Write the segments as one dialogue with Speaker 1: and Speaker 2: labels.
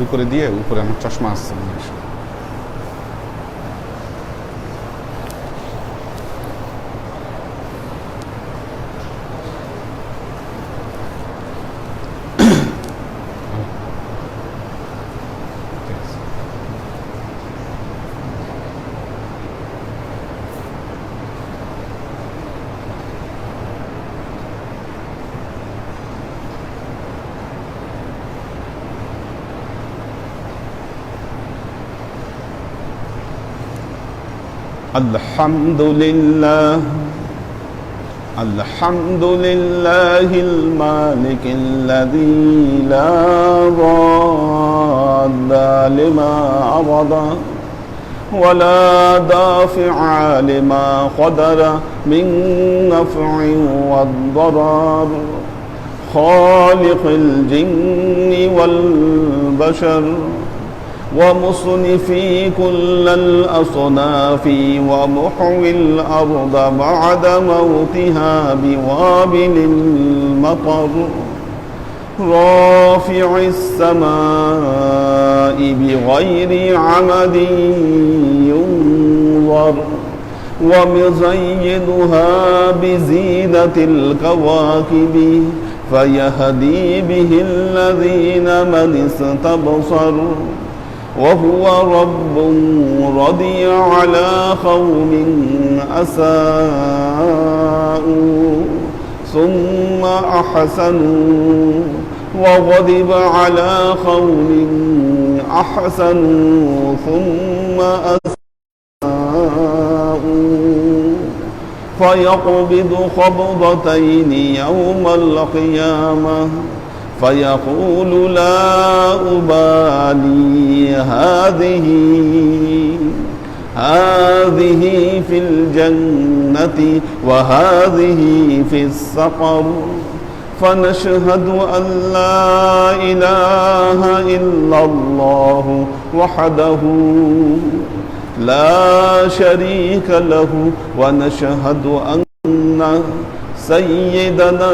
Speaker 1: শুরু করে দিয়ে উপরে আমার চশমা আসছে الحمد لله الحمد لله المالك الذي لا ضاد لما عرض ولا دافع لما قدر من نفع والضرر. خالق الجن والبشر. ومصنفي كل الأصناف ومحوي الأرض بعد موتها بوابل المطر. رافع السماء بغير عمد ينظر ومزيدها بزينة الكواكب فيهدي به الذين من استبصر وهو رب رضي على قوم أساءوا ثم أحسنوا وغضب على قوم أحسنوا ثم أساءوا فيقبض قبضتين يوم القيامة فيقول لا أبالي هذه هذه في الجنة وهذه في السقر. فنشهد أن لا إله إلا الله وحده لا شريك له. ونشهد أن سيدنا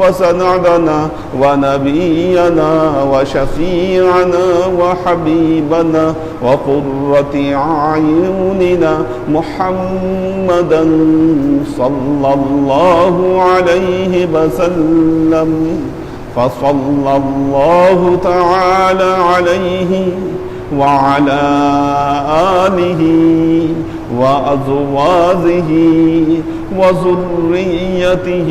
Speaker 1: وسندنا ونبينا وشفيعنا وحبيبنا وقرة أعيننا محمدا صلى الله عليه وسلم. فصلى الله تعالى عليه وعلى آله وأزواجه وذريته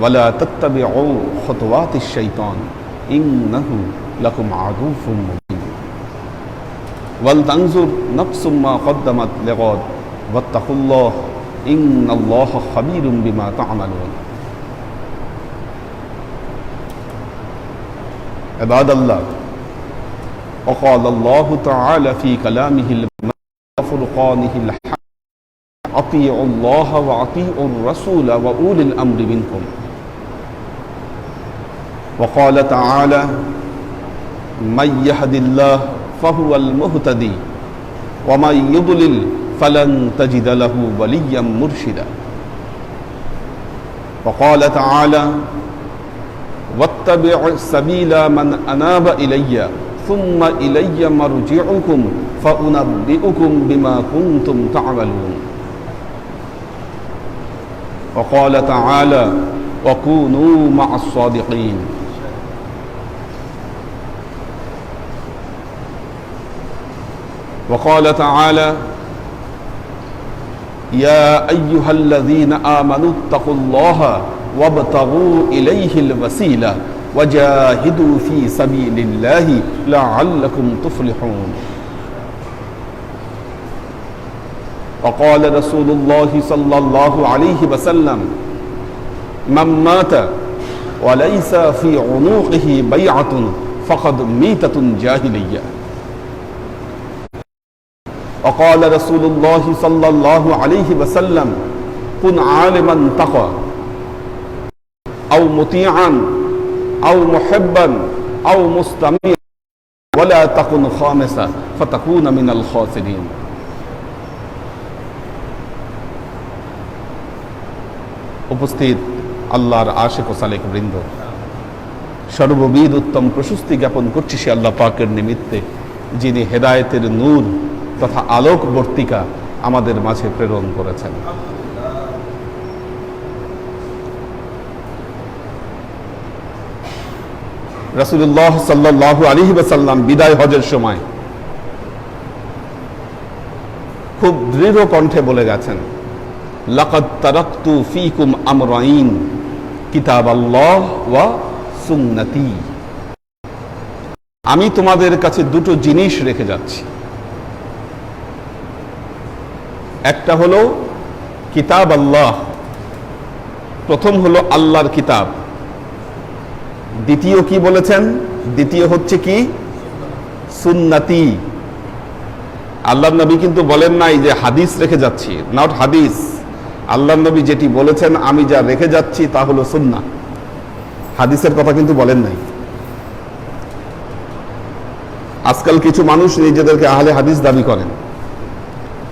Speaker 1: ولا تتبعوا خطوات الشيطان إنه لكم عدو مبين. ولتنظر نفس ما قدمت لغد واتقوا الله إن الله خبير بما تعملون. عباد الله وقال الله تعالى في كلامه وفرقانه الحق أطيعوا الله وأطيعوا الرسول وأولي الأمر منكم. وقال تعالى من يهد الله فهو المهتدي ومن يضلل فلن تجد له وليا مرشدا. وقال تعالى واتبع سبيل من أناب إلي ثم إلي مرجعكم فأنبئكم بما كنتم تعملون. وقال تعالى وكونوا مع الصادقين. وقال تعالى يا أيها الذين آمنوا اتقوا الله وابتغوا إليه الوسيلة وجاهدوا في سبيل الله لعلكم تفلحون. وقال رسول الله صلى الله عليه وسلم من مات وليس في عنقه بيعة فقد ميتة جاهلية. وقال رسول الله صلى الله عليه وسلم كن عالما تقى أو مطيعا أو محبا أو مستمعا ولا تكن خامسا فتكون من الخاسرين উপস্থিত আল্লাহর আশেক ও সালেক বৃন্দ সর্ববিদ উত্তম প্রশস্তি জ্ঞাপন করছি সে আল্লাহ পাকের নিমিত্তে যিনি হেদায়েতের নূর তথা আলোক বর্তিকা আমাদের মাঝে প্রেরণ করেছেন। রাসুল্লাহ সাল্লাহ আলহি বাসাল্লাম বিদায় হজের সময় খুব দৃঢ় কণ্ঠে বলে গেছেন, লাকাদ তারাক্তু ফিকুম আমরাইন কিতাব আল্লাহ ওয়া সুন্নতি। আমি তোমাদের কাছে দুটো জিনিস রেখে যাচ্ছি। একটা হলো কিতাব আল্লাহ, প্রথম হলো আল্লাহর কিতাব। দ্বিতীয় কি বলেছেন? দ্বিতীয় হচ্ছে কি? সুন্নাতি। আল্লাহ নবী কিন্তু বলেন নাই যে হাদিস রেখে যাচ্ছি নট হাদিস। আল্লাহ নবী যেটি বলেছেন, আমি যা রেখে যাচ্ছি তা হলো সুন্না হাদিসের কথা কিন্তু বলেন নাই। আজকাল কিছু মানুষ নিজেদেরকে আহলে হাদিস দাবি করেন।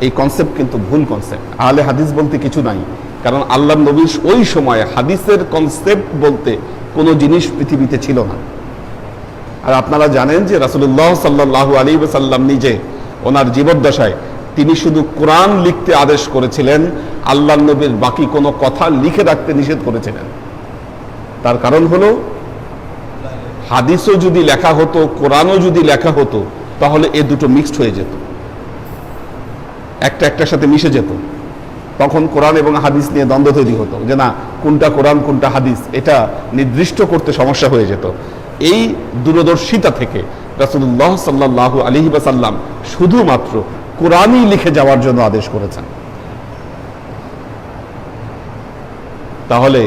Speaker 1: এই কনসেপ্ট কিন্তু ভুল কনসেপ্ট আহলে হাদিস বলতে কিছু নাই। কারণ আল্লাহ নবী ওই সময় হাদিসের কনসেপ্ট বলতে কোনো জিনিস পৃথিবীতে ছিল না। আর আপনারা জানেন যে রাসুল্লাহ সাল্লাহ আলী সাল্লাম নিজে ওনার জীবদ্দশায় তিনি শুধু কোরআন লিখতে আদেশ করেছিলেন আল্লাহ নবীর বাকি কোনো কথা লিখে রাখতে নিষেধ করেছিলেন। তার কারণ হলো, হাদিসও যদি লেখা হতো, কোরআনও যদি লেখা হতো, তাহলে এ দুটো মিক্সড হয়ে যেত। একটা একটার সাথে মিশে যেত। তখন কোরআন এবং হাদিস নিয়ে দ্বন্দ্ব তৈরি হতো যে না, কোনটা কোরআন, কোনটা হাদিস, এটা নির্দিষ্ট করতে সমস্যা হয়ে যেত। এই দূরদর্শিতা থেকে রাসুল্লাহ সাল্লাহ আলহি বাসাল্লাম শুধুমাত্র কোরআনই লিখে যাওয়ার জন্য আদেশ করেছেন। তাহলে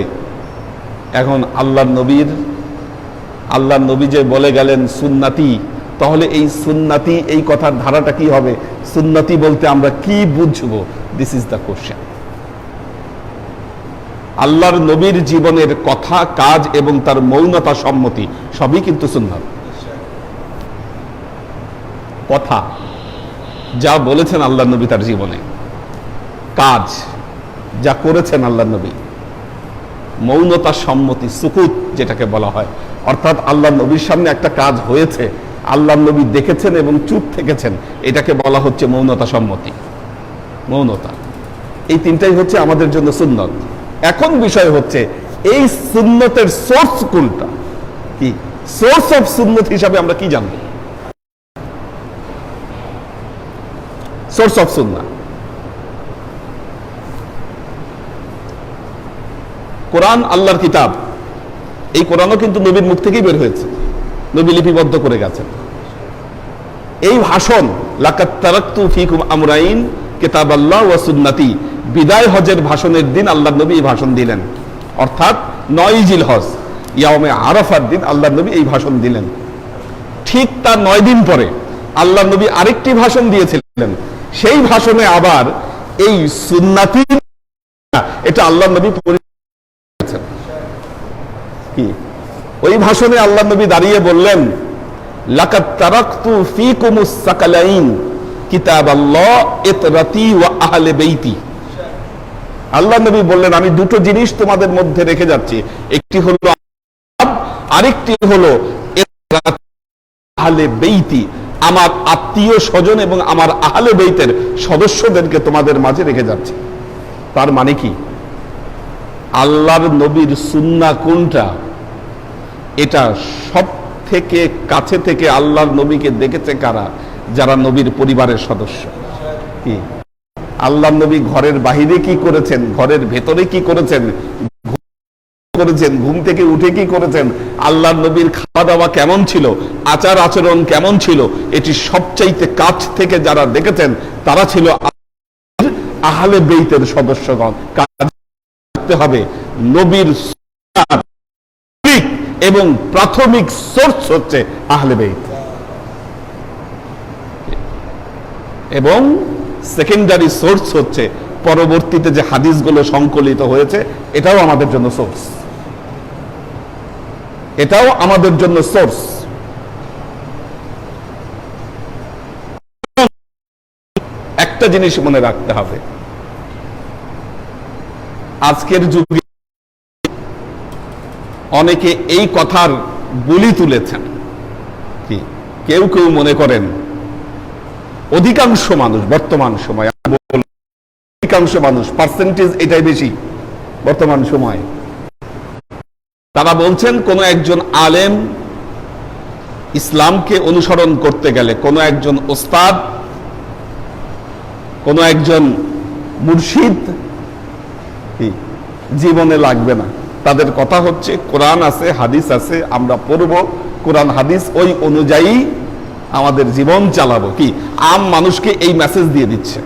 Speaker 1: এখন আল্লাহ নবীর আল্লাহ নবী যে বলে গেলেন সুন্নাতি তাহলে এই সুন্নাতি, এই কথার ধারাটা কি হবে? সুন্নাতি বলতে আমরা কি বুঝব? দিস ইজ দ্য কোশ্চেন আল্লাহর নবীর জীবনের কথা, কাজ এবং তার মৌনতা সম্মতি সবই কিন্তু সুন্নাত। কথা, যা বলেছেন আল্লাহ নবী তার জীবনে। কাজ, যা করেছেন আল্লাহ নবী। মৌনতা সম্মতি, সুকুত যেটাকে বলা হয়। অর্থাৎ আল্লাহ নবীর সামনে একটা কাজ হয়েছে আল্লাহ নবী দেখেছেন এবং চুপ থেকেছেন। এটাকে বলা হচ্ছে মৌনতা সম্মতি। মৌনতা। এই তিনটাই হচ্ছে আমাদের জন্য সুন্নত। এখন বিষয় হচ্ছে, এই সুন্নতের সোর্স কোনটা? কি? সোর্স অফ সুন্নত হিসাবে আমরা কি জানব? সোর্স অফ সুন্না কোরআন আল্লাহর কিতাব। এই কোরআনও কিন্তু নবীর মুখ থেকেই বের হয়েছে। নবী লিপিবদ্ধ করে গেছেন। এই ভাষণ লাকাত ফিকুম আমরাইন কিতাব আল্লাহ ওয়া সুন্নাতি বিদায় হজের ভাষণের দিন আল্লাহ নবী এই ভাষণ দিলেন। অর্থাৎ নয় জিল হজ ইয়ামে আরাফার দিন আল্লাহ নবী এই ভাষণ দিলেন। ঠিক তার নয় দিন পরে আল্লাহ নবী আরেকটি ভাষণ দিয়েছিলেন। সেই ভাষণে আবার এই সুন্নাতি, এটা আল্লাহ নবী করেছেন কি ওই ভাষণে আল্লাহ নবী দাঁড়িয়ে বললেন আল্লাহ নবী বললেন, আমি দুটো জিনিস তোমাদের মধ্যে রেখে যাচ্ছি। একটি হলো আরেকটি হলো আমার আত্মীয় স্বজন এবং আমার আহলে বেইতের সদস্যদেরকে তোমাদের মাঝে রেখে যাচ্ছি। তার মানে কি? আল্লাহর নবীর সুন্না কোনটা? এটা সব থেকে কাছে থেকে আল্লাহর নবীকে দেখেছে কারা? যারা নবীর পরিবারের সদস্য। কি? আল্লাহ নবী ঘরের বাহিরে কি করেছেন? ঘরের ভেতরে কি করেছেন? করেছেন? ঘুম থেকে উঠে কি করেছেন? আল্লাহ নবীর খাওয়া দাওয়া কেমন ছিল? আচার আচরণ কেমন ছিল? এটি সবচাইতে কাছ থেকে যারা দেখেছেন, তারা ছিল আহলে বেইতের সদস্যগণ। কাজ করতে হবে। নবীর এবং প্রাথমিক সোর্স হচ্ছে আহলে বেইত। এবং সেকেন্ডারি সোর্স হচ্ছে পরবর্তীতে যে হাদিসগুলো সংকলিত হয়েছে, এটাও আমাদের জন্য সোর্স। এটাও আমাদের জন্য সোর্স। একটা জিনিস মনে রাখতে হবে। আজকের যুগে অনেকে এই কথার বলি তুলেছেন। কি? কেউ কেউ মনে করেন, অধিকাংশ মানুষ, বর্তমান সময় অধিকাংশ মানুষ পার্সেন্টেজ এটাই বেশি, বর্তমান সময়। তারা বলছেন, কোন একজন আলেম ইসলামকে অনুসরণ করতে গেলে, কোন একজন ওস্তাদ, কোন একজন মুর্শিদ জীবনে লাগবে না। তাদের কথা হচ্ছে, কোরআন আছে, হাদিস আছে, আমরা পড়ব। কোরআন, হাদিস ওই অনুযায়ী আমাদের জীবন চালাবো। কি? আম মানুষকে এই মেসেজ দিয়ে দিচ্ছে।